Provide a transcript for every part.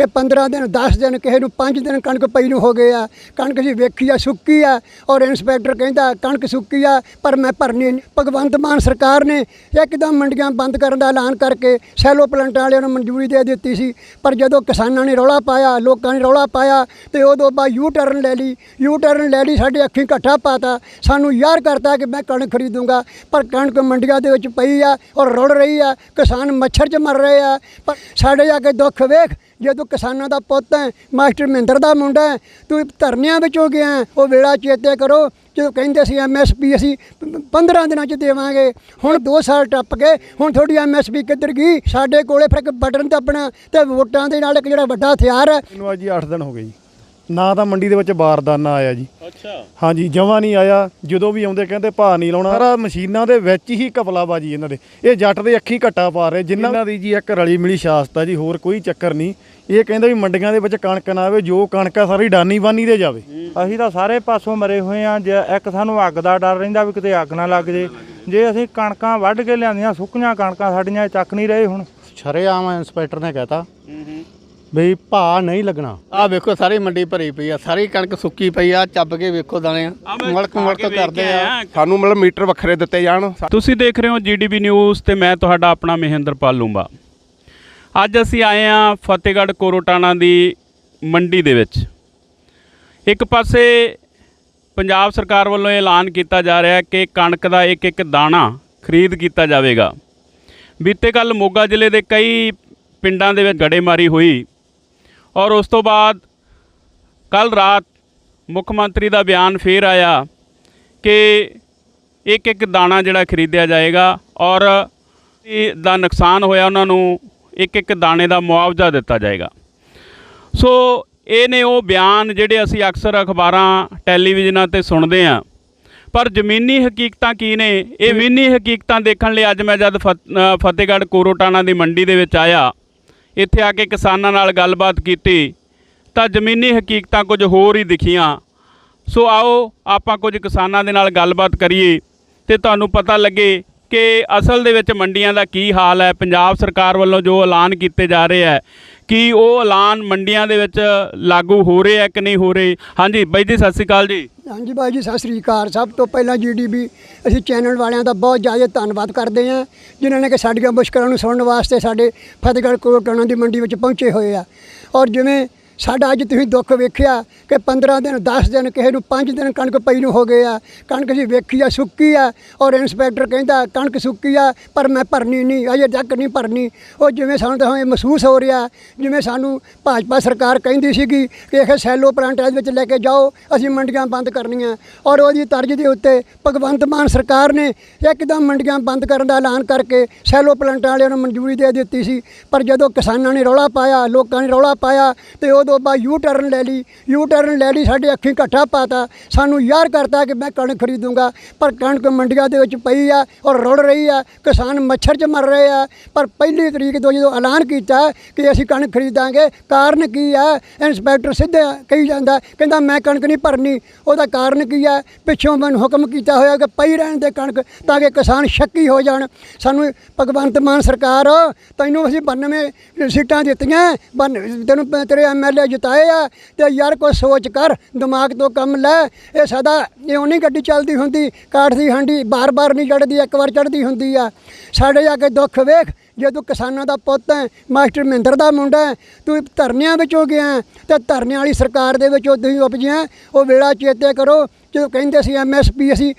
ਕਿ 15 ਦਿਨ 10 ਦਿਨ ਕਿਸੇ ਨੂੰ 5 ਦਿਨ ਕਣਕ ਪਈ ਨੂੰ ਹੋ ਗਏ ਆ, ਕਣਕ ਜੀ ਵੇਖੀ ਆ, ਸੁੱਕੀ ਆ, ਔਰ ਇੰਸਪੈਕਟਰ ਕਹਿੰਦਾ ਕਣਕ ਸੁੱਕੀ ਆ, ਪਰ ਮੈਂ ਭਰਨੀ ਭਗਵੰਤ ਮਾਨ ਸਰਕਾਰ ਨੇ ਇੱਕਦਮ ਮੰਡੀਆਂ ਬੰਦ ਕਰਨ ਦਾ ਐਲਾਨ ਕਰਕੇ ਸੈਲੋ ਪਲਾਂਟਾਂ ਵਾਲਿਆਂ ਨੂੰ ਮਨਜ਼ੂਰੀ ਦੇ ਦਿੱਤੀ ਸੀ। ਪਰ ਜਦੋਂ ਕਿਸਾਨਾਂ ਨੇ ਰੌਲਾ ਪਾਇਆ, ਲੋਕਾਂ ਨੇ ਰੌਲਾ ਪਾਇਆ, ਤੇ ਉਦੋਂ ਬਾਅਦ ਯੂ ਟਰਨ ਲੈ ਲਈ। ਯੂ ਟਰਨ ਲੈ ਲਈ, ਸਾਡੇ ਅੱਖੀਂ ਘੱਟਾ ਪਾਤਾ। ਸਾਨੂੰ ਯਾਰ ਕਰਤਾ ਕਿ ਮੈਂ ਕਣਕ ਖਰੀਦੂੰਗਾ, ਪਰ ਕਣਕ ਮੰਡੀਆਂ ਦੇ ਵਿੱਚ ਪਈ ਆ ਔਰ ਰੁੜ ਰਹੀ ਆ। ਕਿਸਾਨ ਮੱਛਰ 'ਚ ਮਰ ਰਹੇ ਆ। ਪਰ ਸਾਡੇ ਜਾ ਕੇ ਦੁੱਖ ਵੇਖ ਜੇ ਤੂੰ ਕਿਸਾਨਾਂ ਦਾ ਪੁੱਤ ਹੈ, ਮਾਸਟਰ ਮਹਿੰਦਰ ਦਾ ਮੁੰਡਾ ਹੈ, ਤੂੰ ਧਰਨਿਆਂ ਵਿੱਚੋਂ ਗਿਆ ਉਹ ਵੇਲਾ ਚੇਤੇ ਕਰੋ, ਜਦੋਂ ਕਹਿੰਦੇ ਸੀ ਐਮਐਸਪੀ ਅਸੀਂ 15 ਦਿਨਾਂ 'ਚ ਦੇਵਾਂਗੇ, ਹੁਣ 2 ਸਾਲ ਟੱਪ ਗਏ, ਹੁਣ ਤੁਹਾਡੀ ਐਮਐਸਪੀ ਕਿੱਧਰ ਗਈ? ਸਾਡੇ ਕੋਲੇ ਫਿਰ ਇੱਕ ਬਟਨ ਦੱਬਣਾ ਤੇ ਵੋਟਾਂ ਦੇ ਨਾਲ ਇੱਕ ਜਿਹੜਾ ਵੱਡਾ ਹਥਿਆਰ ਹੈ। ਮੈਨੂੰ ਅੱਜ ਜੀ 8 ਦਿਨ ਹੋ ਗਏ ਜੀ। ਨਾ ਤਾਂ ਮੰਡੀ ਦੇ ਵਿੱਚ ਬਾਰਦਾਨਾ ਆਇਆ ਜੀ। ਅੱਛਾ। ਹਾਂਜੀ ਜਮਾ ਨਹੀਂ ਆਇਆ। ਜਦੋਂ ਵੀ ਆਉਂਦੇ ਕਹਿੰਦੇ ਭਾਅ ਨਹੀਂ ਲਾਉਣਾ। ਸਾਰਾ ਮਸ਼ੀਨਾਂ ਦੇ ਵਿੱਚ ਹੀ ਕਪਲਾਬਾਜੀ ਇਹਨਾਂ ਦੇ। ਇਹ ਜੱਟ ਦੇ ਅੱਖੀ ਘੱਟਾ ਪਾ ਰਹੇ। ਜਿਨ੍ਹਾਂ ਦੀ ਜੀ ਇੱਕ ਰਲੀ ਮਿਲੀ ਸ਼ਾਸਤਾ ਜੀ ਹੋਰ ਕੋਈ ਚੱਕਰ ਨਹੀਂ। ਇਹ ਕਹਿੰਦੇ ਵੀ ਮੰਡੀਆਂ ਦੇ ਵਿੱਚ ਕਣਕ ਨਾ ਆਵੇ ਜੋ ਕਣਕ ਆ ਸਾਰੀ ਡਾਨੀ ਬਾਨੀ ਦੇ ਜਾਵੇ। ਅਸੀਂ ਤਾਂ ਸਾਰੇ ਪਾਸੋਂ ਮਰੇ ਹੋਏ ਆ ਜੇ ਇੱਕ ਸਾਨੂੰ ਅੱਗ ਦਾ ਡਰ ਰਹਿੰਦਾ ਵੀ ਕਿਤੇ ਅੱਗ ਨਾ ਲੱਗ ਜੇ। ਜੇ ਅਸੀਂ ਕਣਕਾਂ ਵੱਢ ਕੇ ਲਿਆਂਦੀਆਂ ਸੁੱਕੀਆਂ ਕਣਕਾਂ ਸਾਡੀਆਂ ਚੱਕ ਨਹੀਂ ਰਹੇ ਹੁਣ। ਸ਼ਰੇਆਮ ਇੰਸਪੈਕਟਰ ਨੇ ਕਹਿਤਾ। ਬਈ ਭਾ ਨਹੀਂ ਲੱਗਣਾ। ਆ ਵੇਖੋ ਸਾਰੀ ਮੰਡੀ ਭਰੀ ਪਈ ਆ ਸਾਰੀ ਕਣਕ ਸੁੱਕੀ ਪਈ ਆ ਚੱਬ ਕੇ ਵੇਖੋ ਦਾਣੇ। ਮਲਕ ਮਲਕ ਕਰਦੇ ਆ। ਸਾਨੂੰ ਮਤਲਬ ਮੀਟਰ ਵੱਖਰੇ ਦਿੱਤੇ ਜਾਣ। ਤੁਸੀਂ ਦੇਖ ਰਹੇ ਹੋ ਜੀਡੀਬੀ ਨਿਊਜ਼ ਤੇ ਮੈਂ ਤੁਹਾਡਾ ਆਪਣਾ ਮਹਿੰਦਰਪਾਲ ਲੂੰਬਾ ਅੱਜ ਅਸੀਂ ਆਏ ਹਾਂ ਫਤਿਹਗੜ੍ਹ ਕੋਰੋਟਾਣਾ ਦੀ ਮੰਡੀ ਦੇ ਵਿੱਚ। ਇੱਕ ਪਾਸੇ ਪੰਜਾਬ ਸਰਕਾਰ ਵੱਲੋਂ ਇਹ ਐਲਾਨ ਕੀਤਾ ਜਾ ਰਿਹਾ ਹੈ ਕਿ ਕਣਕ ਦਾ ਇੱਕ ਇੱਕ ਦਾਣਾ ਖਰੀਦ ਕੀਤਾ ਜਾਵੇਗਾ। ਬੀਤੇ ਕੱਲ ਮੋਗਾ ਜ਼ਿਲ੍ਹੇ ਦੇ ਕਈ ਪਿੰਡਾਂ ਦੇ ਵਿੱਚ ਗੜੇਮਾਰੀ ਹੋਈ। ਔਰ ਉਸ ਤੋਂ ਬਾਅਦ ਕੱਲ ਰਾਤ ਮੁੱਖ ਮੰਤਰੀ ਦਾ ਬਿਆਨ ਫੇਰ ਆਇਆ ਕਿ ਇੱਕ ਇੱਕ ਦਾਣਾ ਜਿਹੜਾ ਖਰੀਦਿਆ ਜਾਏਗਾ ਔਰ ਦਾ ਨੁਕਸਾਨ ਹੋਇਆ ਉਹਨਾਂ ਨੂੰ ਇੱਕ ਇੱਕ ਦਾਣੇ ਦਾ ਮੁਆਵਜ਼ਾ ਦਿੱਤਾ ਜਾਏਗਾ। ਸੋ ਇਹ ਨੇ ਉਹ ਬਿਆਨ ਜਿਹੜੇ ਅਸੀਂ ਅਕਸਰ ਅਖਬਾਰਾਂ, ਟੈਲੀਵਿਜ਼ਨਾਂ ਤੇ ਸੁਣਦੇ ਹਾਂ। ਪਰ ਜ਼ਮੀਨੀ ਹਕੀਕਤਾਂ ਕੀ ਨੇ? ਇਹ ਜ਼ਮੀਨੀ ਹਕੀਕਤਾਂ ਦੇਖਣ ਲਈ ਅੱਜ ਮੈਂ ਜਦ ਫਤ- ਫਤਿਹਗੜ੍ਹ ਕੋਰੋਟਾਣਾ ਦੀ ਮੰਡੀ ਦੇ ਵਿੱਚ ਆਇਆ ਇੱਥੇ ਆ ਕੇ ਕਿਸਾਨਾਂ ਨਾਲ ਗੱਲਬਾਤ ਕੀਤੀ, ਤਾਂ ਜ਼ਮੀਨੀ ਹਕੀਕਤਾਂ ਕੁਝ ਹੋਰ ਹੀ ਦਿਖੀਆਂ। ਸੋ ਆਓ ਆਪਾਂ ਕੁਝ ਕਿਸਾਨਾਂ ਦੇ ਨਾਲ ਗੱਲਬਾਤ ਕਰੀਏ, ਤੇ ਤੁਹਾਨੂੰ ਪਤਾ ਲੱਗੇ ਕਿ ਅਸਲ ਦੇ ਵਿੱਚ ਮੰਡੀਆਂ ਦਾ ਕੀ ਹਾਲ ਹੈ। ਪੰਜਾਬ ਸਰਕਾਰ ਵੱਲੋਂ ਜੋ ਐਲਾਨ ਕੀਤੇ ਜਾ ਰਹੇ ਹੈ ਕੀ ਉਹ ਐਲਾਨ ਮੰਡੀਆਂ ਦੇ ਵਿੱਚ ਲਾਗੂ ਹੋ ਰਹੇ ਹੈ ਕਿ ਨਹੀਂ ਹੋ ਰਹੇ? ਹਾਂਜੀ, ਬਾਈ ਜੀ, ਸਤਿ ਸ਼੍ਰੀ ਅਕਾਲ ਜੀ। ਹਾਂਜੀ ਬਾਈ ਜੀ, ਸਤਿ ਸ੍ਰੀ ਅਕਾਲ। ਸਭ ਤੋਂ ਪਹਿਲਾਂ ਜੀਡੀਬੀ ਅਸੀਂ ਚੈਨਲ ਵਾਲਿਆਂ ਦਾ ਬਹੁਤ ਜ਼ਿਆਦਾ ਧੰਨਵਾਦ ਕਰਦੇ ਹਾਂ, ਜਿਨ੍ਹਾਂ ਨੇ ਕਿ ਸਾਡੀਆਂ ਮੁਸ਼ਕਲਾਂ ਨੂੰ ਸੁਣਨ ਵਾਸਤੇ ਸਾਡੇ ਫਤਿਹਗੜ੍ਹ ਕੋਟਾਣਾ ਦੀ ਮੰਡੀ ਵਿੱਚ ਪਹੁੰਚੇ ਹੋਏ ਆ। ਔਰ ਜਿਵੇਂ ਸਾਡਾ ਅੱਜ ਤੁਸੀਂ ਦੁੱਖ ਵੇਖਿਆ ਕਿ 15 ਦਿਨ 10 ਦਿਨ, ਕਿਸੇ ਨੂੰ 5 ਦਿਨ ਕਣਕ ਪਈ ਨੂੰ ਹੋ ਗਏ ਆ। ਕਣਕ ਜੀ ਵੇਖੀ ਆ, ਸੁੱਕੀ ਆ ਔਰ ਇੰਸਪੈਕਟਰ ਕਹਿੰਦਾ ਕਣਕ ਸੁੱਕੀ ਆ, ਪਰ ਮੈਂ ਭਰਨੀ ਨਹੀਂ, ਅਜੇ ਤੱਕ ਨਹੀਂ ਭਰਨੀ। ਉਹ ਜਿਵੇਂ ਸਾਨੂੰ ਤਾਂ ਇਹ ਮਹਿਸੂਸ ਹੋ ਰਿਹਾ, ਜਿਵੇਂ ਸਾਨੂੰ ਭਾਜਪਾ ਸਰਕਾਰ ਕਹਿੰਦੀ ਸੀਗੀ ਕਿ ਇਹ ਸੈਲੋ ਪਲਾਂਟਾਂ ਦੇ ਵਿੱਚ ਲੈ ਕੇ ਜਾਓ, ਅਸੀਂ ਮੰਡੀਆਂ ਬੰਦ ਕਰਨੀਆਂ। ਔਰ ਉਹਦੀ ਤਰਜ਼ ਦੇ ਉੱਤੇ ਭਗਵੰਤ ਮਾਨ ਸਰਕਾਰ ਨੇ ਇੱਕਦਮ ਮੰਡੀਆਂ ਬੰਦ ਕਰਨ ਦਾ ਐਲਾਨ ਕਰਕੇ ਸੈਲੋ ਪਲਾਂਟਾਂ ਵਾਲਿਆਂ ਨੂੰ ਮਨਜ਼ੂਰੀ ਦੇ ਦਿੱਤੀ ਸੀ। ਪਰ ਜਦੋਂ ਕਿਸਾਨਾਂ ਨੇ ਰੌਲਾ ਪਾਇਆ, ਲੋਕਾਂ ਨੇ ਰੌਲਾ ਪਾਇਆ, ਤੇ ਉਹ ਬਾਅਦ ਯੂ ਟਰਨ ਲੈ ਲਈ ਯੂ ਟਰਨ ਲੈ ਲਈ, ਸਾਡੇ ਅੱਖੀਂ ਘੱਟਾ ਪਾਤਾ। ਸਾਨੂੰ ਯਾਰ ਕਰਤਾ ਕਿ ਮੈਂ ਕਣਕ ਖਰੀਦੂੰਗਾ, ਪਰ ਕਣਕ ਮੰਡੀਆਂ ਦੇ ਵਿੱਚ ਪਈ ਆ ਔਰ ਰੁੜ ਰਹੀ ਆ, ਕਿਸਾਨ ਮੱਛਰ 'ਚ ਮਰ ਰਹੇ ਆ। ਪਰ ਪਹਿਲੀ ਤਰੀਕ ਤੋਂ ਜਦੋਂ ਐਲਾਨ ਕੀਤਾ ਕਿ ਅਸੀਂ ਕਣਕ ਖਰੀਦਾਂਗੇ, ਕਾਰਨ ਕੀ ਆ? ਇੰਸਪੈਕਟਰ ਸਿੱਧੇ ਕਹੀ ਜਾਂਦਾ, ਕਹਿੰਦਾ ਮੈਂ ਕਣਕ ਨਹੀਂ ਭਰਨੀ। ਉਹਦਾ ਕਾਰਨ ਕੀ ਆ? ਪਿੱਛੋਂ ਮੈਨੂੰ ਹੁਕਮ ਕੀਤਾ ਹੋਇਆ ਕਿ ਪਈ ਰਹਿਣ ਦੇ ਕਣਕ, ਤਾਂ ਕਿ ਕਿਸਾਨ ਸ਼ੱਕੀ ਹੋ ਜਾਣ। ਸਾਨੂੰ ਭਗਵੰਤ ਮਾਨ ਸਰਕਾਰ, ਤੈਨੂੰ ਅਸੀਂ 92 ਸੀਟਾਂ ਦਿੱਤੀਆਂ, ਬਨ ਤੈਨੂੰ ਪ- ਤੇਰੇ ਐਮਐਲਏ ਜਿਤਾਏ ਆ ਤੇ ਯਾਰ ਕੋਈ ਸੋਚ ਕਰ, ਦਿਮਾਗ ਤੋਂ ਕੰਮ ਲੈ। ਇਹ ਸਦਾ ਇਉਂ ਨਹੀਂ ਗੱਡੀ ਚੱਲਦੀ ਹੁੰਦੀ, ਕਾਠ ਦੀ ਹਾਂਡੀ ਬਾਰ-ਬਾਰ ਨਹੀਂ ਚੜਦੀ ਇੱਕ ਵਾਰ ਚੜਦੀ ਹੁੰਦੀ ਆ। ਸਾਡੇ ਜਾ ਕੇ ਦੁੱਖ ਵੇਖ, ਜੇ ਤੂੰ ਕਿਸਾਨਾਂ ਦਾ ਪੁੱਤ ਹੈ ਮਾਸਟਰ ਮਹਿੰਦਰ ਦਾ ਮੁੰਡਾ ਹੈ ਤੂੰ ਧਰਨਿਆਂ ਵਿੱਚੋਂ ਗਿਆ ਹੈ ਤੇ ਧਰਨਿਆਂ ਵਾਲੀ ਸਰਕਾਰ ਦੇ ਵਿੱਚੋਂ ਤੁਸੀਂ ਉਪਜਿਆ ਉਹ ਵੇਲਾ ਚੇਤੇ ਕਰੋ ਜਦੋਂ ਕਹਿੰਦੇ ਸੀ ਐਮਐਸਪੀ ਅਸੀਂ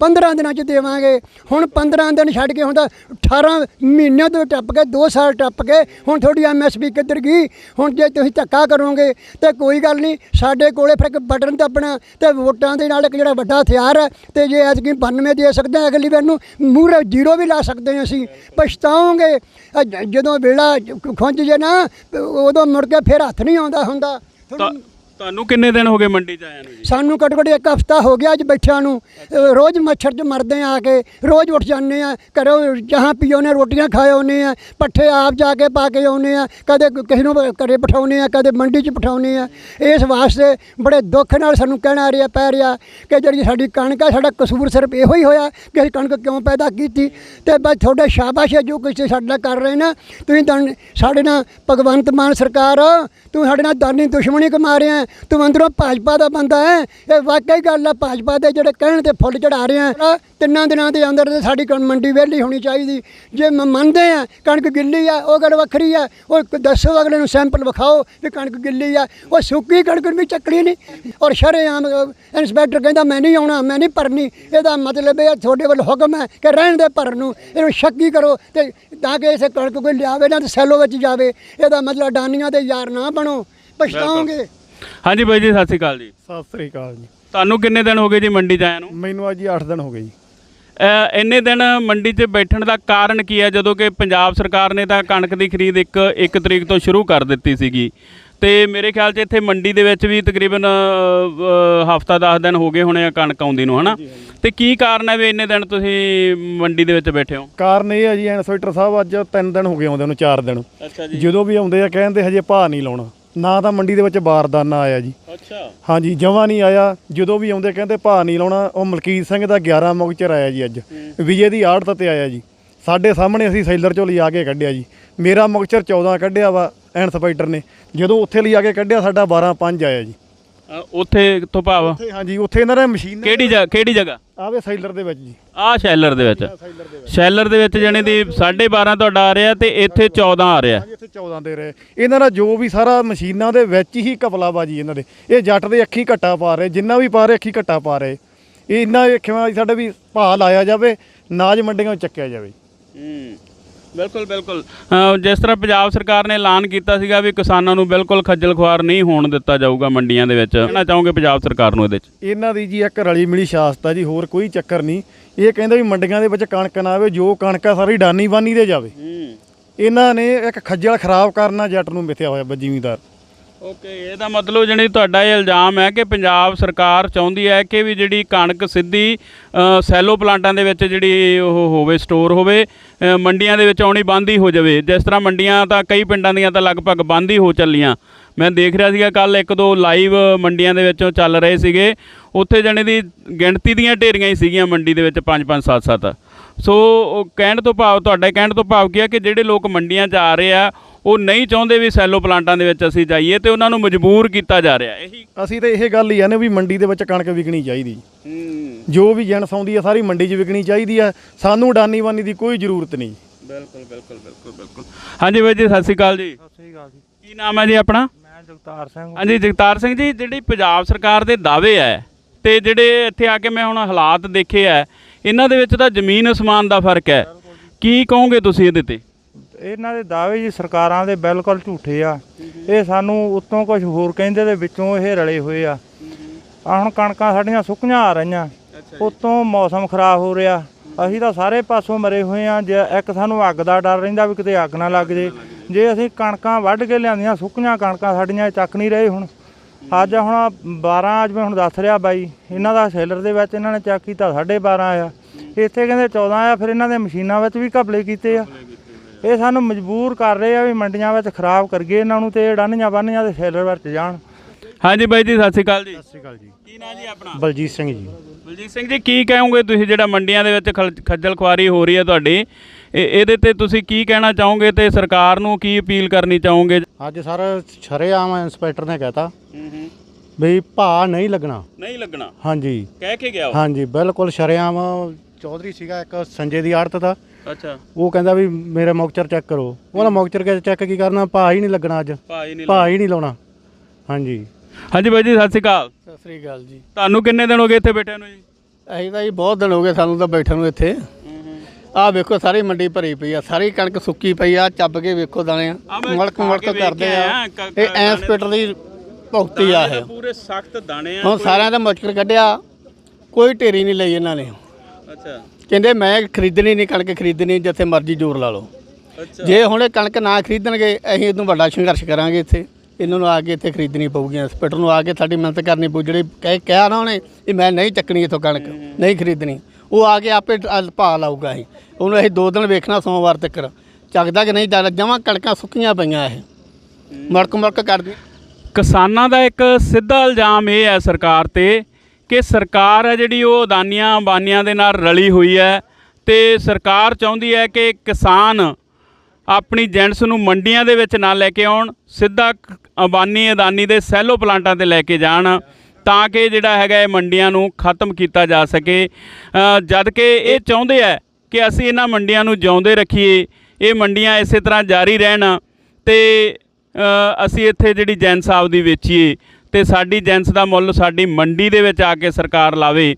15 ਦਿਨਾਂ 'ਚ ਦੇਵਾਂਗੇ। ਹੁਣ 15 ਦਿਨ ਛੱਡ ਕੇ ਹੁੰਦਾ 18 ਮਹੀਨਿਆਂ ਤੋਂ ਟੱਪ ਗਏ 2 ਸਾਲ ਟੱਪ ਗਏ। ਹੁਣ ਤੁਹਾਡੀ ਐਮਐਸਪੀ ਕਿੱਧਰ ਗਈ? ਹੁਣ ਜੇ ਤੁਸੀਂ ਧੱਕਾ ਕਰੋਗੇ ਤੇ ਕੋਈ ਗੱਲ ਨਹੀਂ ਸਾਡੇ ਕੋਲੇ ਫਿਰ ਇੱਕ ਬਟਨ ਦੱਬਣਾ ਤੇ ਵੋਟਾਂ ਦੇ ਨਾਲ ਇੱਕ ਜਿਹੜਾ ਵੱਡਾ ਹਥਿਆਰ ਹੈ ਤੇ ਜੇ ਐਤਕੀ 92 ਦੇ ਸਕਦੇ ਅਗਲੀ ਵਾਰ ਨੂੰ ਮੂਹਰੇ ਜ਼ੀਰੋ ਵੀ ਲਾ ਸਕਦੇ ਹਾਂ ਅਸੀਂ ਜ- ਜਦੋਂ ਵੇਲਾ ਖੁੰਝ ਜੇ ਨਾ ਉਦੋਂ ਮੁੜ ਕੇ ਫਿਰ ਹੱਥ ਨਹੀਂ ਆਉਂਦਾ ਹੁੰਦਾ। ਤੁਹਾਨੂੰ ਕਿੰਨੇ ਦਿਨ ਹੋ ਗਏ ਮੰਡੀ 'ਚ ਆਇਆ ਨੂੰ ਜੀ? ਸਾਨੂੰ ਘੱਟੋ ਘੱਟ ਇੱਕ ਹਫਤਾ ਹੋ ਗਿਆ ਅੱਜ ਬੈਠਿਆਂ ਨੂੰ। ਅਹ ਰੋਜ਼ ਮੱਛਰ 'ਚ ਮਰਦੇ ਆ ਕੇ, ਰੋਜ਼ ਉੱਠ ਜਾਂਦੇ ਆ, ਘਰੋਂ ਜਹਾਂ ਪੀਓ ਨੇ ਰੋਟੀਆਂ ਖਾਏ ਆਉਂਦੇ ਆ, ਪੱਠੇ ਆਪ ਜਾ ਕੇ ਪਾ ਕੇ ਆਉਂਦੇ ਆ, ਕਦੇ ਕਿਸੇ ਨੂੰ ਘਰੇ ਬਿਠਾਉਂਦੇ ਆ, ਕਦੇ ਮੰਡੀ 'ਚ ਬਿਠਾਉਂਦੇ ਆ। ਇਸ ਵਾਸਤੇ ਬੜੇ ਦੁੱਖ ਨਾਲ ਸਾਨੂੰ ਕਹਿਣਾ ਰਿਹਾ, ਪੈ ਰਿਹਾ ਕਿ ਜਿਹੜੀ ਸਾਡੀ ਕਣਕ ਆ, ਸਾਡਾ ਕਸੂਰ ਸਿਰਫ ਇਹੋ ਹੀ ਹੋਇਆ ਕਿ ਅਸੀਂ ਕਣਕ ਕਿਉਂ ਪੈਦਾ ਕੀਤੀ। ਤੇ ਬਸ ਤੁਹਾਡੇ ਸ਼ਾਬਾਸ਼ ਹੈ ਜੋ ਕੁਝ ਤੁਸੀਂ ਸਾਡੇ ਨਾਲ ਕਰ ਰਹੇ ਨਾ। ਤੁਸੀਂ ਤਾਂ ਸਾਡੇ ਨਾਲ ਭਗਵੰਤ ਮਾਨ ਸਰਕਾਰ ਤੂੰ ਸਾਡੇ ਨਾਲ ਦਾਨੀ ਦੁਸ਼ਮਣੀ ਕਮਾ ਰਿਹਾ। ਹੈ। ਤੂੰ ਅੰਦਰੋਂ ਭਾਜਪਾ ਦਾ ਬੰਦਾ ਹੈ ਇਹ ਵਾਕਈ ਗੱਲ ਹੈ ਭਾਜਪਾ ਦੇ ਜਿਹੜੇ ਕਹਿਣ ਤੇ ਫੁੱਲ ਚੜਾ ਰਹੇ ਆ ਤਿੰਨਾਂ ਦਿਨਾਂ ਦੇ ਅੰਦਰ ਤੇ ਸਾਡੀ ਕਣ ਮੰਡੀ ਵਿਹਲੀ ਹੋਣੀ ਚਾਹੀਦੀ। ਜੇ ਮ- ਮੰਨਦੇ ਆ ਕਣਕ ਗਿੱਲੀ ਆ ਉਹ ਗੱਲ ਵੱਖਰੀ ਆ। ਉਹ ਦੱਸੋ ਅਗਲੇ ਨੂੰ ਸੈਂਪਲ ਵਿਖਾਓ ਵੀ ਕਣਕ ਗਿੱਲੀ ਆ। ਉਹ ਸੁੱਕੀ ਕਣਕ ਵੀ ਚੱਕਣੀ ਨਹੀਂ। ਔਰ ਸ਼ਰੇਆਮ ਅਹ, ਇੰਸਪੈਕਟਰ ਕਹਿੰਦਾ ਮੈਂ ਨਹੀਂ ਆਉਣਾ ਮੈਂ ਨਹੀਂ ਭਰਨੀ। ਇਹਦਾ ਮਤਲਬ ਇਹ ਤੁਹਾਡੇ ਵੱਲ ਹੁਕਮ ਹੈ ਕਿ ਰਹਿਣ ਦੇ ਭਰਨ ਨੂੰ। ਇਹਨੂੰ ਸ਼ੱਕੀ ਕਰੋ ਤੇ ਤਾਂ ਕਿ ਇਸੇ ਕਣਕ ਕੋਈ ਲਿਆਵੇ ਨਾ ਤੇ ਸੈਲੋ ਵਿੱਚ ਜਾਵੇ। ਇਹਦਾ ਮਤਲਬ ਡਾਨੀਆਂ ਦੇ ਯਾਰ ਨਾ ਬਣੋ। ਪਛਤਾਓਗੇ। ਹਾਂਜੀ ਬਾਈ ਜੀ ਸਤਿ ਸ਼੍ਰੀ ਅਕਾਲ ਜੀ। ਸਤਿ ਸ੍ਰੀ ਅਕਾਲ ਜੀ। ਤੁਹਾਨੂੰ ਕਿੰਨੇ ਦਿਨ ਹੋ ਗਏ ਜੀ ਮੰਡੀ 'ਚ ਆਇਆ ਨੂੰ? ਮੈਨੂੰ ਅੱਜ 8 ਦਿਨ ਹੋ ਗਏ ਜੀ। ਅ, ਇੰਨੇ ਦਿਨ ਮੰਡੀ 'ਚ ਬੈਠਣ ਦਾ ਕਾਰਨ ਕੀ ਹੈ? ਜਦੋਂ ਕਿ ਪੰਜਾਬ ਸਰਕਾਰ ਨੇ ਤਾਂ ਕਣਕ ਦੀ ਖਰੀਦ ਇੱਕ ਇੱਕ ਤਰੀਕ ਤੋਂ ਸ਼ੁਰੂ ਕਰ ਦਿੱਤੀ ਸੀਗੀ। ਤੇ ਮੇਰੇ ਖਿਆਲ 'ਚ ਇੱਥੇ ਮੰਡੀ ਦੇ ਵਿੱਚ ਵੀ ਤਕਰੀਬਨ ਹਫਤਾ 10 ਦਿਨ ਹੋ ਗਏ ਹੋਣੇ ਆ ਕਣਕ ਆਉਂਦੀ ਨੂੰ ਹਨਾ? ਤੇ ਕੀ ਕਾਰਨ ਹੈ ਵੀ ਇੰਨੇ ਦਿਨ ਤੁਸੀਂ ਮੰਡੀ ਦੇ ਵਿੱਚ ਬੈਠੇ ਹੋ? ਕਾਰਨ ਇਹ ਹੈ ਜੀ ਇਨਸਪੈਕਟਰ ਸਾਹਿਬ ਅੱਜ 3 ਦਿਨ ਹੋ ਗਏ ਆਉਂਦੇ ਨੂੰ 4 ਦਿਨ। ਅੱਛਾ ਜਦੋਂ ਵੀ ਆਉਂਦੇ ਆ ਕਹਿੰਦੇ ਹਜੇ ਭਾਅ ਨਹੀਂ ਲਾਉਣਾ। ਨਾ ਤਾਂ ਮੰਡੀ ਦੇ ਵਿੱਚ ਬਾਰਦਾਨਾ ਆਇਆ ਜੀ। ਅੱਛਾ। ਹਾਂਜੀ ਜਮਾ ਨਹੀਂ ਆਇਆ। ਜਦੋਂ ਵੀ ਆਉਂਦੇ ਕਹਿੰਦੇ ਭਾਅ ਨਹੀਂ ਲਾਉਣਾ। ਉਹ ਮਲਕੀਤ ਸਿੰਘ ਦਾ 11 ਮੁਕਚਰ ਆਇਆ ਜੀ ਅੱਜ। ਵਿਜੇ ਦੀ ਆੜਤ ਤੇ ਆਇਆ ਜੀ। ਸਾਡੇ ਸਾਹਮਣੇ ਅਸੀਂ ਸੈਲਰ ਚੋਂ ਲਿਆ ਕੇ ਕੱਢਿਆ ਜੀ। ਮੇਰਾ ਮੁਕਚਰ 14 ਕੱਢਿਆ ਵਾ ਇਨਸਪੈਕਟਰ ਨੇ। ਜਦੋਂ ਉੱਥੇ ਲਿਆ ਕੇ ਕੱਢਿਆ ਸਾਡਾ 12 5 ਆਇਆ ਜੀ। ਅ, ਉੱਥੇ ਤੋਂ ਭਾਵ? ਉੱਥੇ ਹਾਂਜੀ ਉੱਥੇ ਇਹਨਾਂ ਨੇ ਮਸ਼ੀਨ ਕਿਹੜੀ ਜਗ੍ਹਾ ਕਿਹੜੀ ਜਗ੍ਹਾ? ਆਵੇ ਸੈਲਰ ਦੇ ਵਿੱਚ ਜੀ। ਆਹ ਸ਼ੈਲਰ ਦੇ ਵਿੱਚ। ਸ਼ੈਲਰ ਦੇ ਵਿੱਚ ਜਾਣੀ ਦੀ 12.5 ਤੁਹਾਡਾ ਆ ਰਿਹਾ ਤੇ ਇੱਥੇ 14 ਆ ਰਿਹਾ। ਹਾਂਜੀ ਇੱਥੇ 14 ਦੇ ਰਹੇ। ਇਹਨਾਂ ਦਾ ਜੋ ਵੀ ਸਾਰਾ ਮਸ਼ੀਨਾਂ ਦੇ ਵਿੱਚ ਹੀ ਕਪਲਾਬਾਜੀ ਇਹਨਾਂ ਦੇ। ਇਹ ਜੱਟ ਦੇ ਅੱਖੀ ਘੱਟਾ ਪਾ ਰਹੇ ਜਿੰਨਾ ਵੀ ਪਾ ਰਹੇ ਅੱਖੀ ਘੱਟਾ ਪਾ ਰਹੇ। ਇਹ ਇੰਨਾ ਵੇਖਿਆ ਸਾਡਾ ਵੀ ਭਾਅ ਲਾਇਆ ਜਾਵੇ ਨਾਜ ਮੰਡੀਆਂ ਚੱਕਿਆ ਜਾਵੇ। ਹੂੰ। ਬਿਲਕੁਲ ਬਿਲਕੁਲ। ਜਿਸ ਤਰ੍ਹਾਂ ਪੰਜਾਬ ਸਰਕਾਰ ਨੇ ਐਲਾਨ ਕੀਤਾ ਸੀਗਾ ਵੀ ਕਿਸਾਨਾਂ ਨੂੰ ਬਿਲਕੁਲ ਖੱਜਲ ਖੁਆਰ ਨਹੀਂ ਹੋਣ ਦਿੱਤਾ ਜਾਊਗਾ ਮੰਡੀਆਂ ਦੇ ਵਿੱਚ। ਕਹਿਣਾ ਚਾਹੋਗੇ ਪੰਜਾਬ ਸਰਕਾਰ ਨੂੰ ਇਹਦੇ 'ਚ ਇਹਨਾਂ ਦੀ ਜੀ ਇੱਕ ਰਲੀ ਮਿਲੀ ਸ਼ਾਸਤਾ ਜੀ ਹੋਰ ਕੋਈ ਚੱਕਰ ਨਹੀਂ। ਇਹ ਕਹਿੰਦੇ ਵੀ ਮੰਡੀਆਂ ਦੇ ਵਿੱਚ ਕਣਕ ਨਾ ਆਵੇ ਜੋ ਕਣਕ ਆ ਸਾਰੀ ਡਾਨੀ ਬਾਨੀ ਦੇ ਜਾਵੇ ਇਹਨਾਂ ਨੇ ਇੱਕ ਖੱਜਲ ਖਰਾਬ ਕਰਨਾ ਜੱਟ ਨੂੰ ਮਿੱਥਿਆ ਹੋਇਆ ਬ ਜ਼ਿਮੀਂਦਾਰ। ਓਕੇ ਇਹਦਾ ਮਤਲਬ ਜਿਹੜੀ ਤੁਹਾਡਾ ਇਹ ਇਲਜ਼ਾਮ ਹੈ ਕਿ ਪੰਜਾਬ ਸਰਕਾਰ ਚਾਹੁੰਦੀ ਹੈ ਕਿ ਵੀ ਜਿਹੜੀ ਕਣਕ ਸਿੱਧੀ ਸੈਲੋ ਪਲਾਂਟਾਂ ਦੇ ਵਿੱਚ ਜਿਹੜੀ ਉਹ ਹੋਵੇ ਸਟੋਰ ਹੋਵੇ ਮੰਡੀਆਂ ਦੇ ਵਿੱਚ ਆਉਣੀ ਬੰਦ ਹੀ ਹੋ ਜਾਵੇ। ਜਿਸ ਤਰ੍ਹਾਂ ਮੰਡੀਆਂ ਤਾਂ ਕਈ ਪਿੰਡਾਂ ਦੀਆਂ ਤਾਂ ਲਗਭਗ ਬੰਦ ਹੀ ਹੋ ਚੱਲੀਆਂ। ਮੈਂ ਦੇਖ ਰਿਹਾ ਸੀਗਾ ਕੱਲ ਇੱਕ ਦੋ ਲਾਈਵ ਮੰਡੀਆਂ ਦੇ ਵਿੱਚੋਂ ਚੱਲ ਰਹੇ ਸੀਗੇ। ਉੱਥੇ ਜਣੇ ਦੀ ਗਿਣਤੀ ਦੀਆਂ ਢੇਰੀਆਂ ਹੀ ਸੀਗੀਆਂ ਮੰਡੀ ਦੇ ਵਿੱਚ 5 5 7 7 ਸੋ ਉਹ ਕਹਿਣ ਤੋਂ ਭਾਵ ਤੁਹਾਡੇ ਕਹਿਣ ਤੋਂ ਭਾਵ ਕੀ ਹੈ ਕਿ ਜਿਹੜੇ ਲੋਕ ਮੰਡੀਆਂ 'ਚ ਆ ਰਹੇ ਆ ਉਹ ਨਹੀਂ ਚਾਹੁੰਦੇ ਵੀ ਸੈਲੋ ਪਲਾਂਟਾਂ ਦੇ ਵਿੱਚ ਅਸੀਂ ਜਾਈਏ ਤੇ ਉਹਨਾਂ ਨੂੰ ਮਜਬੂਰ ਕੀਤਾ ਜਾ ਰਿਹਾ ਇਹੀ ਅਸੀਂ ਤਾਂ ਇਹ ਗੱਲ ਹੀ ਆ ਨੇ ਵੀ ਮੰਡੀ ਦੇ ਵਿੱਚ ਕਣਕ ਵਿਕਣੀ ਚਾਹੀਦੀ। ਹੂੰ। ਜੋ ਵੀ ਜਣਸ ਆਉਂਦੀ ਆ ਸਾਰੀ ਮੰਡੀ 'ਚ ਵਿਕਣੀ ਚਾਹੀਦੀ ਆ। ਸਾਨੂੰ ਡਾਨੀ ਬਾਨੀ ਦੀ ਕੋਈ ਜ਼ਰੂਰਤ ਨਹੀਂ। ਬਿਲਕੁਲ ਬਿਲਕੁਲ ਬਿਲਕੁਲ ਬਿਲਕੁਲ। ਹਾਂਜੀ ਬਾਈ ਜੀ ਸਤਿ ਸ਼੍ਰੀ ਅਕਾਲ ਜੀ। ਸਤਿ ਸ੍ਰੀ ਅਕਾਲ ਜੀ। ਕੀ ਨਾਮ ਹੈ ਜੀ ਆਪਣਾ? ਮੈਂ ਜਗਤਾਰ ਸਿੰਘ ਹਾਂਜੀ ਜਗਤਾਰ ਸਿੰਘ ਜੀ ਜਿਹੜੀ ਪੰਜਾਬ ਸਰਕਾਰ ਦੇ ਦਾਅਵੇ ਹੈ ਤੇ ਜਿਹੜੇ ਇੱਥੇ ਆ ਕੇ ਮੈਂ ਹੁਣ ਹਾਲਾਤ ਦੇਖੇ ਆ ਇਹਨਾਂ ਦੇ ਵਿੱਚ ਤਾਂ ਜ਼ਮੀਨ ਅਸਮਾਨ ਦਾ ਫ਼ਰਕ ਹੈ। ਕੀ ਕਹੋਗੇ ਤੁਸੀਂ ਇਹਦੇ ਤੇ? ਇਹਨਾਂ ਦੇ ਦਾਅਵੇ ਜੀ ਸਰਕਾਰਾਂ ਦੇ ਬਿਲਕੁਲ ਝੂਠੇ ਆ। ਇਹ ਸਾਨੂੰ ਉੱਤੋਂ ਕੁਝ ਹੋਰ ਕਹਿੰਦੇ ਦੇ ਵਿੱਚੋਂ ਇਹ ਰਲੇ ਹੋਏ ਆ। ਆ ਹੁਣ ਕਣਕਾਂ ਸਾਡੀਆਂ ਸੁੱਕੀਆਂ ਆ ਰਹੀਆਂ। ਉੱਤੋਂ ਮੌਸਮ ਖਰਾਬ ਹੋ ਰਿਹਾ। ਅਸੀਂ ਤਾਂ ਸਾਰੇ ਪਾਸੋਂ ਮਰੇ ਹੋਏ ਆ। ਜੇ ਇੱਕ ਸਾਨੂੰ ਅੱਗ ਦਾ ਡਰ ਰਹਿੰਦਾ ਵੀ ਕਿਤੇ ਅੱਗ ਨਾ ਲੱਗ ਜੇ। ਜੇ ਅਸੀਂ ਕਣਕਾਂ ਵੱਢ ਕੇ ਲਿਆਂਦੀਆਂ, ਸੁੱਕੀਆਂ ਕਣਕਾਂ ਸਾਡੀਆਂ, ਇਹ ਚੱਕ ਨਹੀਂ ਰਹੇ ਹੁਣ। ਅੱਜ ਹੁਣ 12 ਅੱਜ ਮੈਂ ਹੁਣ ਦੱਸ ਰਿਹਾ ਬਾਈ ਇਹਨਾਂ ਦਾ ਸੈਲਰ ਦੇ ਵਿੱਚ ਇਹਨਾਂ ਨੇ ਚੈੱਕ ਕੀਤਾ 12.5 ਆਇਆ ਇੱਥੇ ਕਹਿੰਦੇ 14 ਆਇਆ ਫਿਰ ਇਹਨਾਂ ਦੇ ਮਸ਼ੀਨਾਂ ਵਿੱਚ ਵੀ ਘਪਲੇ ਕੀਤੇ ਆ। ਇਹ ਸਾਨੂੰ ਮਜਬੂਰ ਕਰ ਰਹੇ ਆ ਵੀ ਮੰਡੀਆਂ ਵਿੱਚ ਖਰਾਬ ਕਰੀਏ ਇਹਨਾਂ ਨੂੰ ਤੇ ਡਾਨੀਆਂ ਬਾਨੀਆਂ ਦੇ ਸੈਲਰ ਵਿੱਚ ਜਾਣ। ਹਾਂਜੀ ਬਾਈ ਜੀ ਸਤਿ ਸ਼੍ਰੀ ਅਕਾਲ ਜੀ। ਸਤਿ ਸ਼੍ਰੀ ਅਕਾਲ ਜੀ। ਕੀ ਨਾਂ ਜੀ ਆਪਣਾ? ਬਲਜੀਤ ਸਿੰਘ ਜੀ। ਬਲਜੀਤ ਸਿੰਘ ਜੀ ਕੀ ਕਹੋਗੇ ਤੁਸੀਂ ਜਿਹੜਾ ਮੰਡੀਆਂ ਦੇ ਵਿੱਚ ਖਲ- ਖੱਜਲ ਖੁਆਰੀ ਹੋ ਰਹੀ ਹੈ ਤੁਹਾਡੀ? ਇਹ- ਇਹਦੇ ਤੇ ਤੁਸੀਂ ਕੀ ਕਹਿਣਾ ਚਾਹੋਗੇ ਤੇ ਸਰਕਾਰ ਨੂੰ ਕੀ ਅਪੀਲ ਕਰਨੀ ਚਾਹੋਗੇ? ਅੱਜ ਸਰ ਸ਼ਰੇਆਮ ਇੰਸਪੈਕਟਰ ਨੇ ਕਹਿਤਾ ਵੀ ਭਾਅ ਨਹੀਂ ਲੱਗਣਾ। ਨਹੀਂ ਲੱਗਣਾ? ਹਾਂਜੀ। ਕਹਿ ਕੇ ਗਿਆ ਹਾਂਜੀ ਬਿਲਕੁਲ ਸ਼ਰੇਆਮ ਚੌਧਰੀ ਸੀਗਾ ਇੱਕ ਸੰਜੇ ਦੀ ਆੜਤ ਦਾ। ਅੱਛਾ। ਉਹ ਕਹਿੰਦਾ ਵੀ ਮੇਰਾ ਮੌਕਚਰ ਚੈੱਕ ਕਰੋ। ਉਹਦਾ ਮੌਕਚਰ ਕੇ ਚੈੱਕ ਕੀ ਕਰਨਾ? ਭਾਅ ਹੀ ਨਹੀਂ ਲੱਗਣਾ ਅੱਜ। ਭਾਈ ਨਹੀਂ ਭਾਅ ਹੀ ਨਹੀਂ ਲਾਉਣਾ। ਹਾਂਜੀ। ਹਾਂਜੀ ਬਾਈ ਜੀ ਸਤਿ ਸ਼੍ਰੀ ਅਕਾਲ। ਸਤਿ ਸ੍ਰੀ ਅਕਾਲ ਜੀ। ਤੁਹਾਨੂੰ ਕਿੰਨੇ ਦਿਨ ਹੋ ਗਏ ਇੱਥੇ ਬੈਠਿਆਂ ਨੂੰ ਜੀ? ਅਸੀਂ ਤਾਂ ਜੀ ਬਹੁਤ ਦਿਨ ਹੋ ਗਏ ਸਾਨੂੰ ਤਾਂ ਬੈਠਣ ਨੂੰ ਇੱਥੇ। ਆਹ ਵੇਖੋ ਸਾਰੀ ਮੰਡੀ ਭਰੀ ਪਈ ਆ ਸਾਰੀ ਕਣਕ ਸੁੱਕੀ ਪਈ ਆ ਚੱਬ ਕੇ ਵੇਖੋ ਦਾਣੇ ਮਲਕ ਮਲਕ ਕਰਦੇ ਆ। ਇਹ ਐਂਸਪੀਟਰ ਦੀ ਭੁਗਤੀ ਆ ਇਹ। ਪੂਰੇ ਸਖਤ ਦਾਣੇ ਆ ਹੁਣ ਸਾਰਿਆਂ ਦਾ ਮੁਸ਼ਕਲ ਕੱਢਿਆ। ਕੋਈ ਢੇਰੀ ਨਹੀਂ ਲਈ ਇਹਨਾਂ ਨੇ। ਅੱਛਾ। ਕਹਿੰਦੇ ਮੈਂ ਖਰੀਦਣੀ ਨਹੀਂ ਕਣਕ ਖਰੀਦਣੀ ਜਿੱਥੇ ਮਰਜ਼ੀ ਜ਼ੋਰ ਲਾ ਲਓ। ਅੱਛਾ। ਜੇ ਹੁਣ ਇਹ ਕਣਕ ਨਾ ਖਰੀਦਣਗੇ ਅਸੀਂ ਇਹਨੂੰ ਵੱਡਾ ਸੰਘਰਸ਼ ਕਰਾਂਗੇ ਇੱਥੇ। ਇਹਨਾਂ ਨੂੰ ਆ ਕੇ ਇੱਥੇ ਖਰੀਦਣੀ ਪਊਗੀ ਇੰਸਪੈਕਟਰ ਨੂੰ ਆ ਕੇ ਸਾਡੀ ਮਿਹਨਤ ਕਰਨੀ ਪਊ, ਜਿਹੜੇ ਕਹਿ, ਕਿਹਾ ਨਾ ਉਹਨੇ ਵੀ ਮੈਂ ਨਹੀਂ ਚੱਕਣੀ ਇੱਥੋਂ ਕਣਕ, ਨਹੀਂ ਖਰੀਦਣੀ। ਉਹ ਆ ਕੇ ਆਪੇ ਭਾਅ ਲਾਊਗਾ ਇਹ। ਉਹਨੂੰ ਅਸੀਂ ਦੋ ਦਿਨ ਵੇਖਣਾ ਸੋਮਵਾਰ ਤੱਕ। ਚੱਕਦਾ ਕਿ ਨਹੀਂ ਚੱਲਦਾ ਜਮਾਂ ਕਣਕਾਂ ਸੁੱਕੀਆਂ ਪਈਆਂ ਇਹ। ਮੜਕ ਮੜਕ ਕਰਦੀ। ਕਿਸਾਨਾਂ ਦਾ ਇੱਕ ਸਿੱਧਾ ਇਲਜ਼ਾਮ ਇਹ ਹੈ ਸਰਕਾਰ ਤੇ ਕਿ ਸਰਕਾਰ ਹੈ ਜਿਹੜੀ ਉਹ ਅਦਾਨੀਆਂ ਅੰਬਾਨੀਆਂ ਦੇ ਨਾਲ ਰਲੀ ਹੋਈ ਹੈ ਤੇ ਸਰਕਾਰ ਚਾਹੁੰਦੀ ਹੈ ਕਿ ਕਿਸਾਨ ਆਪਣੀ ਜੈਂਟਸ ਨੂੰ ਮੰਡੀਆਂ ਦੇ ਵਿੱਚ ਨਾ ਲੈ ਕੇ ਆਉਣ ਸਿੱਧਾ ਅਬਾਨੀ ਅਦਾਨੀ ਦੇ ਸੈਲੋ ਪਲਾਂਟਾਂ ਤੇ ਲੈ ਕੇ ਜਾਣ ਤਾਂ ਕਿ ਜਿਹੜਾ ਹੈਗਾ ਇਹ ਮੰਡੀਆਂ ਨੂੰ ਖਤਮ ਕੀਤਾ ਜਾ ਸਕੇ। ਅ, ਜਦ ਕਿ ਇਹ ਚਾਹੁੰਦੇ ਹੈ ਕਿ ਅਸੀਂ ਇਹਨਾਂ ਮੰਡੀਆਂ ਨੂੰ ਜਿਉਂਦੇ ਰੱਖੀਏ ਇਹ ਮੰਡੀਆਂ ਇਸੇ ਤਰ੍ਹਾਂ ਜਾਰੀ ਰਹਿਣ ਤੇ ਅਸੀਂ ਇੱਥੇ ਜਿਹੜੀ ਜੈਂਸ ਆਪਦੀ ਵੇਚੀਏ ਤੇ ਸਾਡੀ ਜੈਂਸ ਦਾ ਮੁੱਲ ਸਾਡੀ ਮੰਡੀ ਦੇ ਵਿੱਚ ਆ ਕੇ ਸਰਕਾਰ ਲਾਵੇ।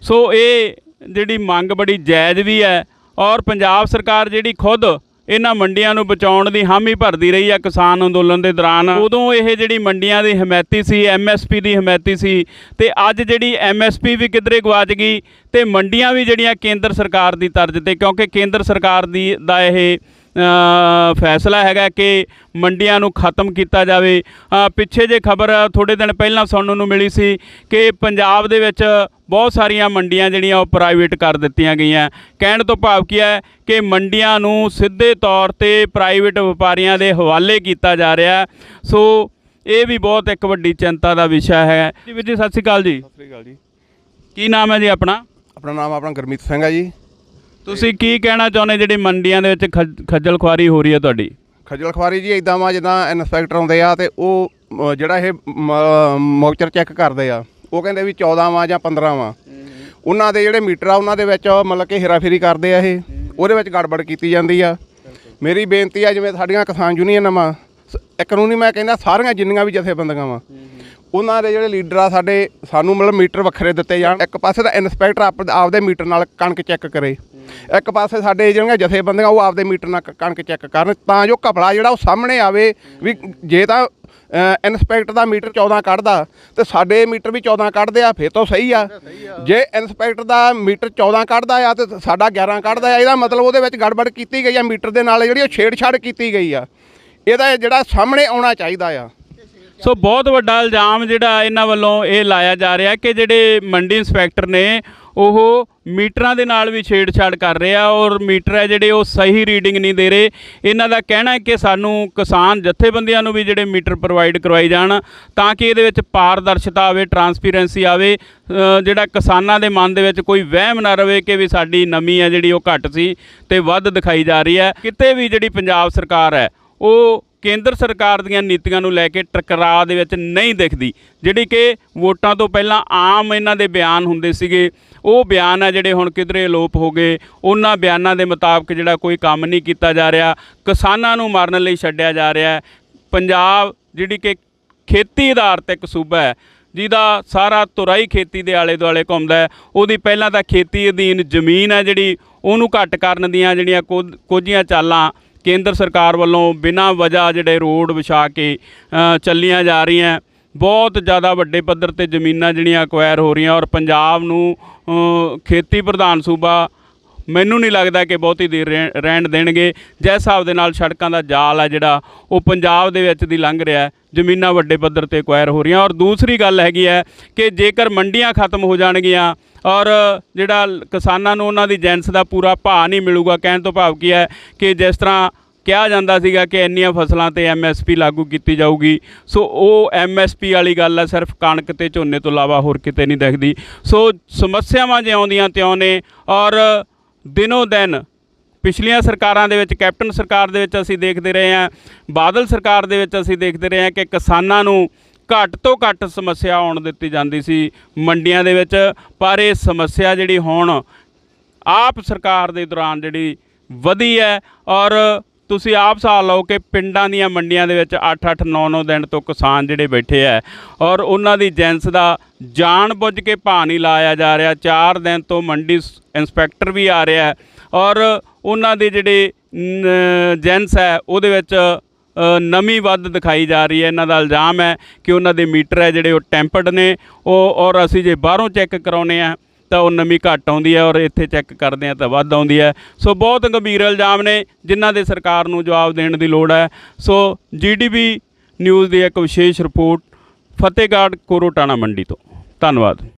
ਸੋ ਇਹ ਜਿਹੜੀ ਮੰਗ ਬੜੀ ਜਾਇਜ਼ ਵੀ ਹੈ ਔਰ ਪੰਜਾਬ ਸਰਕਾਰ ਜਿਹੜੀ ਖੁਦ ਇਹਨਾਂ ਮੰਡੀਆਂ ਨੂੰ ਬਚਾਉਣ ਦੀ ਹਾਮੀ ਭਰਦੀ ਰਹੀ ਆ ਕਿਸਾਨ ਅੰਦੋਲਨ ਦੇ ਦੌਰਾਨ। ਉਦੋਂ ਇਹ ਜਿਹੜੀ ਮੰਡੀਆਂ ਦੀ ਹਮਾਇਤੀ ਸੀ ਐਮਐਸਪੀ ਦੀ ਹਮਾਇਤੀ ਸੀ ਤੇ ਅੱਜ ਜਿਹੜੀ ਐਮਐਸਪੀ ਵੀ ਕਿਧਰੇ ਗਵਾਚ ਗਈ ਤੇ ਮੰਡੀਆਂ ਵੀ ਜਿਹੜੀਆਂ ਕੇਂਦਰ ਸਰਕਾਰ ਦੀ ਤਰਜ਼ ਤੇ ਕਿਉਂਕਿ ਕੇਂਦਰ ਸਰਕਾਰ ਦੀ ਦਾ ਇਹ ਫੈਸਲਾ ਹੈਗਾ ਕਿ ਮੰਡੀਆਂ ਨੂੰ ਖਤਮ ਕੀਤਾ ਜਾਵੇ। ਪਿੱਛੇ ਜੇ ਖਬਰ ਥੋੜੇ ਦਿਨ ਪਹਿਲਾਂ ਸੁਣਨ ਨੂੰ ਮਿਲੀ ਸੀ ਕਿ ਪੰਜਾਬ ਦੇ ਵਿੱਚ ਬਹੁਤ ਸਾਰੀਆਂ ਮੰਡੀਆਂ ਜਿਹੜੀਆਂ ਉਹ ਪ੍ਰਾਈਵੇਟ ਕਰ ਦਿੱਤੀਆਂ ਗਈਆਂ। ਕਹਿਣ ਤੋਂ ਭਾਵ ਕੀ ਹੈ ਕਿ ਮੰਡੀਆਂ ਨੂੰ ਸਿੱਧੇ ਤੌਰ ਤੇ ਪ੍ਰਾਈਵੇਟ ਵਪਾਰੀਆਂ ਦੇ ਹਵਾਲੇ ਕੀਤਾ ਜਾ ਰਿਹਾ। ਸੋ ਇਹ ਵੀ ਬਹੁਤ ਇੱਕ ਵੱਡੀ ਚਿੰਤਾ ਦਾ ਵਿਸ਼ਾ ਹੈ। ਜੀ ਵੀਰ ਜੀ ਸਤਿ ਸ਼੍ਰੀ ਅਕਾਲ ਜੀ। ਸਤਿ ਸ੍ਰੀ ਅਕਾਲ ਜੀ। ਕੀ ਨਾਮ ਹੈ ਜੀ ਆਪਣਾ? ਆਪਣਾ ਨਾਮ ਆਪਣਾ ਗੁਰਮੀਤ ਸਿੰਘ ਹੈ ਜੀ। ਤੁਸੀਂ ਕੀ ਕਹਿਣਾ ਚਾਹੁੰਦੇ ਜਿਹੜੀ ਮੰਡੀਆਂ ਦੇ ਵਿੱਚ ਖੱਜ- ਖੱਜਲ ਖੁਆਰੀ ਹੋ ਰਹੀ ਹੈ ਤੁਹਾਡੀ? ਖੱਜਲ ਖਵਾਰੀ ਜੀ ਇਦਾਂ ਵਾ ਜਿੱਦਾਂ ਇਨਸਪੈਕਟਰ ਆਉਂਦੇ ਆ ਤੇ ਉਹ ਮ, ਜਿਹੜਾ ਇਹ ਮੌਕਚਰ ਚੈੱਕ ਕਰਦੇ ਆ ਉਹ ਕਹਿੰਦੇ ਵੀ 14 ਵਾ ਜਾਂ 15 ਵਾ। ਉਹਨਾਂ ਦੇ ਜਿਹੜੇ ਮੀਟਰ ਆ ਉਹਨਾਂ ਦੇ ਵਿੱਚ ਮਤਲਬ ਕਿ ਹੇਰਾਫੇਰੀ ਕਰਦੇ ਆ ਇਹ ਉਹਦੇ ਵਿੱਚ ਗੜਬੜ ਕੀਤੀ ਜਾਂਦੀ ਆ। ਮੇਰੀ ਬੇਨਤੀ ਆ ਜਿਵੇਂ ਸਾਡੀਆਂ ਕਿਸਾਨ ਯੂਨੀਅਨ ਵਾ ਸ- ਕਾਨੂੰਨੀ ਮੈਂ ਕਹਿੰਦਾ ਸਾਰੀਆਂ ਜਿੰਨੀਆਂ ਵੀ ਜਥੇਬੰਦੀਆਂ ਵਾ ਉਹਨਾਂ ਦੇ ਜਿਹੜੇ ਲੀਡਰ ਆ ਸਾਡੇ ਸਾਨੂੰ ਮਤਲਬ ਮੀਟਰ ਵੱਖਰੇ ਦਿੱਤੇ ਜਾਣ। ਇੱਕ ਪਾਸੇ ਤਾਂ ਇਨਸਪੈਕਟਰ ਆਪ ਆਪਦੇ ਮੀਟਰ ਨਾਲ ਕਣਕ ਚੈੱਕ ਕਰੇ। ਇੱਕ ਪਾਸੇ ਸਾਡੇ ਜਿਹੜੀਆਂ ਜਥੇਬੰਦੀਆਂ ਉਹ ਆਪਦੇ ਮੀਟਰ ਨਾਲ ਕਣਕ ਚੈੱਕ ਕਰਨ ਤਾਂ ਜੋ ਘਪਲਾ ਜਿਹੜਾ ਉਹ ਸਾਹਮਣੇ ਆਵੇ ਵੀ ਜੇ ਤਾਂ ਅ, ਇਨਸਪੈਕਟਰ ਦਾ ਮੀਟਰ 14 ਕੱਢਦਾ ਤੇ ਸਾਡੇ ਮੀਟਰ ਵੀ 14 ਕੱਢਦੇ ਆ ਫਿਰ ਤਾਂ ਸਹੀ ਆ। ਜੇ ਇਨਸਪੈਕਟਰ ਦਾ ਮੀਟਰ 14 ਕੱਢਦਾ ਆ ਤੇ ਸਾਡਾ 11 ਕੱਢਦਾ ਆ ਇਹਦਾ ਮਤਲਬ ਉਹਦੇ ਵਿੱਚ ਗੜਬੜ ਕੀਤੀ ਗਈ ਆ ਮੀਟਰ ਦੇ ਨਾਲ ਜਿਹੜੀ ਉਹ ਛੇੜਛਾੜ ਕੀਤੀ ਗਈ ਆ। ਇਹਦਾ ਜਿਹੜਾ ਸਾਹਮਣੇ ਆਉਣਾ ਚਾਹੀਦਾ ਆ। ਸੋ ਬਹੁਤ ਵੱਡਾ ਇਲਜ਼ਾਮ ਜਿਹੜਾ ਇਹਨਾਂ ਵੱਲੋਂ ਇਹ ਲਾਇਆ ਜਾ ਰਿਹਾ ਕਿ ਜਿਹੜੇ ਮੰਡੀ ਇੰਸਪੈਕਟਰ ਨੇ ਉਹ ਮੀਟਰਾਂ ਦੇ ਨਾਲ ਵੀ ਛੇੜਛਾੜ ਕਰ ਰਿਹਾ ਔਰ ਮੀਟਰ ਹੈ ਜਿਹੜੇ ਉਹ ਸਹੀ ਰੀਡਿੰਗ ਨਹੀਂ ਦੇ ਰਹੇ। ਇਹਨਾਂ ਦਾ ਕਹਿਣਾ ਹੈ ਕਿ ਸਾਨੂੰ ਕਿਸਾਨ ਜਥੇਬੰਦੀਆਂ ਨੂੰ ਵੀ ਜਿਹੜੇ ਮੀਟਰ ਪ੍ਰੋਵਾਈਡ ਕਰਵਾਈ ਜਾਣ ਤਾਂ ਕਿ ਇਹਦੇ ਵਿੱਚ ਪਾਰਦਰਸ਼ਤਾ ਆਵੇ, ਟਰਾਂਸਪੇਰੈਂਸੀ ਆਵੇ ਜਿਹੜਾ ਕਿਸਾਨਾਂ ਦੇ ਮਨ ਦੇ ਵਿੱਚ ਕੋਈ ਵਹਿਮ ਨਾ ਰਵੇ ਕਿ ਵੀ ਸਾਡੀ ਨਮੀ ਹੈ ਜਿਹੜੀ ਉਹ ਘੱਟ ਸੀ ਤੇ ਵੱਧ ਦਿਖਾਈ ਜਾ ਰਹੀ ਹੈ। ਕਿਤੇ ਵੀ ਜਿਹੜੀ ਪੰਜਾਬ ਸਰਕਾਰ ਹੈ, ਉਹ ਕੇਂਦਰ ਸਰਕਾਰ ਦੀਆਂ ਨੀਤੀਆਂ ਨੂੰ ਲੈ ਕੇ ਟਕਰਾਅ ਦੇ ਵਿੱਚ ਨਹੀਂ ਦਿਖਦੀ। ਜਿਹੜੀ ਕਿ ਵੋਟਾਂ ਤੋਂ ਪਹਿਲਾਂ ਆਮ ਇਹਨਾਂ ਦੇ ਬਿਆਨ ਹੁੰਦੇ ਸੀਗੇ ਉਹ ਬਿਆਨ ਆ ਜਿਹੜੇ ਹੁਣ ਕਿਧਰੇ ਅਲੋਪ ਹੋ ਗਏ, ਉਹਨਾਂ ਬਿਆਨਾਂ ਦੇ ਮੁਤਾਬਕ ਜਿਹੜਾ ਕੋਈ ਕੰਮ ਨਹੀਂ ਕੀਤਾ ਜਾ ਰਿਹਾ, ਕਿਸਾਨਾਂ ਨੂੰ ਮਾਰਨ ਲਈ ਛੱਡਿਆ ਜਾ ਰਿਹਾ ਪੰਜਾਬ ਜਿਹੜੀ ਕਿ ਖੇਤੀ ਆਧਾਰਿਤ ਇੱਕ ਸੂਬਾ ਹੈ, ਜਿਹਦਾ ਸਾਰਾ ਤੁਰਾਈ ਖੇਤੀ ਦੇ ਆਲੇ ਦੁਆਲੇ ਘੁੰਮਦਾ ਹੈ, ਉਹਦੀ ਪਹਿਲਾਂ ਤਾਂ ਖੇਤੀ ਅਧੀਨ ਜ਼ਮੀਨ ਹੈ ਜਿਹੜੀ, ਉਹਨੂੰ ਘੱਟ ਕਰਨ ਦੀਆਂ ਜਿਹੜੀਆਂ ਕੁਝ- ਕੁਝੀਆਂ ਚਾਲਾਂ ਕੇਂਦਰ ਸਰਕਾਰ ਵੱਲੋਂ ਬਿਨਾਂ ਵਜ੍ਹਾ ਜਿਹੜੇ ਰੋਡ ਵਿਛਾ ਕੇ ਚੱਲੀਆਂ ਜਾ ਰਹੀਆਂ। ਬਹੁਤ ਜ਼ਿਆਦਾ ਵੱਡੇ ਪੱਧਰ ਤੇ ਜ਼ਮੀਨਾਂ ਜਿਹੜੀਆਂ ਅਕਵਾਇਰ ਹੋ ਰਹੀਆਂ ਔਰ ਪੰਜਾਬ ਨੂੰ ਖੇਤੀ ਪ੍ਰਧਾਨ ਸੂਬਾ ਮੈਨੂੰ ਨਹੀਂ ਲੱਗਦਾ ਕਿ ਬਹੁਤੀ ਦੇਰ ਰਹਿ- ਰਹਿਣ ਦੇਣਗੇ। ਜਿਸ ਹਿਸਾਬ ਦੇ ਨਾਲ ਸੜਕਾਂ ਦਾ ਜਾਲ ਆ ਜਿਹੜਾ, ਉਹ ਪੰਜਾਬ ਦੇ ਵਿੱਚ ਦੀ ਲੰਘ ਰਿਹਾ ਜ਼ਮੀਨਾਂ ਵੱਡੇ ਪੱਧਰ ਤੇ ਅਕਵਾਇਰ ਹੋ ਰਹੀਆਂ ਔਰ ਦੂਸਰੀ ਗੱਲ ਹੈਗੀ ਹੈ ਕਿ ਜੇਕਰ ਮੰਡੀਆਂ ਖਤਮ ਹੋ ਜਾਣਗੀਆਂ ਔਰ ਜਿਹੜਾ ਕਿਸਾਨਾਂ ਨੂੰ ਉਹਨਾਂ ਦੀ ਜੈਂਸ ਦਾ ਪੂਰਾ ਭਾਅ ਨਹੀਂ ਮਿਲੂਗਾ, ਕਹਿਣ ਤੋਂ ਭਾਵ ਕੀ ਹੈ ਕਿ ਜਿਸ ਤਰ੍ਹਾਂ ਕਿਹਾ ਜਾਂਦਾ ਸੀਗਾ ਕਿ ਇੰਨੀਆਂ ਫਸਲਾਂ ਤੇ ਐਮਐਸਪੀ ਲਾਗੂ ਕੀਤੀ ਜਾਊਗੀ। ਸੋ ਉਹ ਐਮਐਸਪੀ ਵਾਲੀ ਗੱਲ ਹੈ ਸਿਰਫ ਕਣਕ ਤੇ ਝੋਨੇ ਤੋਂ ਇਲਾਵਾ ਹੋਰ ਕਿਤੇ ਨਹੀਂ ਦਿਖਦੀ। ਸੋ ਸਮੱਸਿਆਵਾਂ ਜੇ ਆਉਂਦੀਆਂ ਤਿਉਂ ਨੇ ਔਰ ਦਿਨੋ ਦਿਨ ਪਿਛਲੀਆਂ ਸਰਕਾਰਾਂ ਦੇ ਵਿੱਚ, ਕੈਪਟਨ ਸਰਕਾਰ ਦੇ ਵਿੱਚ ਅਸੀਂ ਦੇਖਦੇ ਰਹੇ ਹਾਂ, ਬਾਦਲ ਸਰਕਾਰ ਦੇ ਵਿੱਚ ਅਸੀਂ ਦੇਖਦੇ ਰਹੇ ਹਾਂ ਕਿ ਕਿਸਾਨਾਂ ਨੂੰ ਘੱਟ ਤੋਂ ਘੱਟ ਸਮੱਸਿਆ ਆਉਣ ਦਿੱਤੀ ਜਾਂਦੀ ਸੀ ਮੰਡੀਆਂ ਦੇ ਵਿੱਚ। ਪਰ ਇਹ ਸਮੱਸਿਆ ਜਿਹੜੀ ਹੁਣ ਆਪ ਸਰਕਾਰ ਦੇ ਦੌਰਾਨ ਜਿਹੜੀ ਵਧੀ ਹੈ, ਔਰ ਤੁਸੀਂ ਆਪ ਹਿਸਾਬ ਲਓ ਕਿ ਪਿੰਡਾਂ ਦੀਆਂ ਮੰਡੀਆਂ ਦੇ ਵਿੱਚ 8-8 9-9 ਦਿਨ ਤੋਂ ਕਿਸਾਨ ਜਿਹੜੇ ਬੈਠੇ ਆ ਔਰ ਉਹਨਾਂ ਦੀ ਜੈਂਸ ਦਾ ਜਾਣ ਬੁੱਝ ਕੇ ਭਾਅ ਨਹੀਂ ਲਾਇਆ ਜਾ ਰਿਹਾ। 4 ਦਿਨ ਤੋਂ ਮੰਡੀ ਸ- ਇੰਸਪੈਕਟਰ ਵੀ ਆ ਰਿਹਾ ਔਰ ਉਹਨਾਂ ਦੇ ਜਿਹੜੇ ਨ- ਜੈਂਸ ਹੈ ਉਹਦੇ ਵਿੱਚ ਨਮੀ ਵੱਧ ਦਿਖਾਈ ਜਾ ਰਹੀ ਹੈ ਇਹਨਾਂ ਦਾ ਇਲਜ਼ਾਮ ਹੈ ਕਿ ਉਹਨਾਂ ਦੇ ਮੀਟਰ ਹੈ ਜਿਹੜੇ ਉਹ ਟੈਂਪਰਡ ਨੇ। ਉਹ, ਔਰ ਅਸੀਂ ਜੇ ਬਾਹਰੋਂ ਚੈੱਕ ਕਰਾਉਨੇ ਆ ਤਾਂ ਉਹ ਨਮੀ ਘੱਟ ਆਉਂਦੀ ਹੈ ਔਰ ਇੱਥੇ ਚੈੱਕ ਕਰਦੇ ਆ ਤਾਂ ਵੱਧ ਆਉਂਦੀ ਹੈ। ਸੋ ਬਹੁਤ ਗੰਭੀਰ ਇਲਜ਼ਾਮ ਨੇ, ਜਿਨ੍ਹਾਂ ਦੇ ਸਰਕਾਰ ਨੂੰ ਜਵਾਬ ਦੇਣ ਦੀ ਲੋੜ ਹੈ। ਸੋ ਜੀਡੀਪੀ ਨਿਊਜ਼ ਦੀ ਇੱਕ ਵਿਸ਼ੇਸ਼ ਰਿਪੋਰਟ, ਫਤਿਹਗੜ੍ਹ ਕੋਰੋਟਾਣਾ ਮੰਡੀ ਤੋਂ। ਧੰਨਵਾਦ।